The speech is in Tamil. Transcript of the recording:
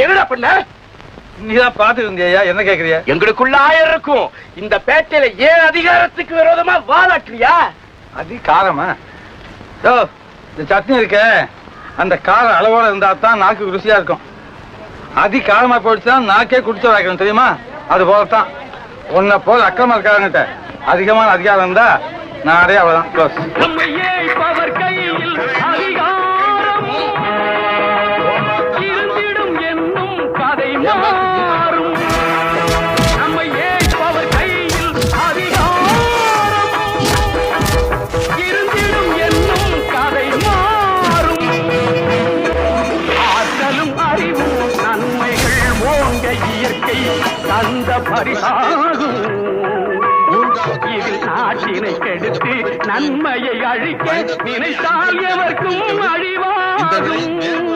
என்னடா பண்ண? நீதான் பாத்துட்டு இருந்தியா என்ன கேக்குறிய? எங்களுக்குள்ள ஆயிரம் இருக்கும். இந்த பேட்டையில ஏன் அதிகாரத்துக்கு விரோதமா வாலாட்டுறியா அது காரமா? யோ இந்த சட்னி இருக்க. அந்த காரம் அளவோட இருந்தா தான் நாக்கு ருசியா இருக்கும். அதி காரமா போயிடுச்சுன்னா நாக்கே குடிச்ச வைக்கணும் தெரியுமா? அது போலத்தான். உன்னை போல அக்கிரமா இருக்காருங்கிட்ட அதிகமான அதிகாரம் இருந்தா நாடே அவ்வளவுதான். இயற்கை தந்த பரிசாகும். இதில் நாட்டினை கெடுத்து நன்மையை அழிக்க நினைத்தால் எவர்க்கும் அழிவாகும்.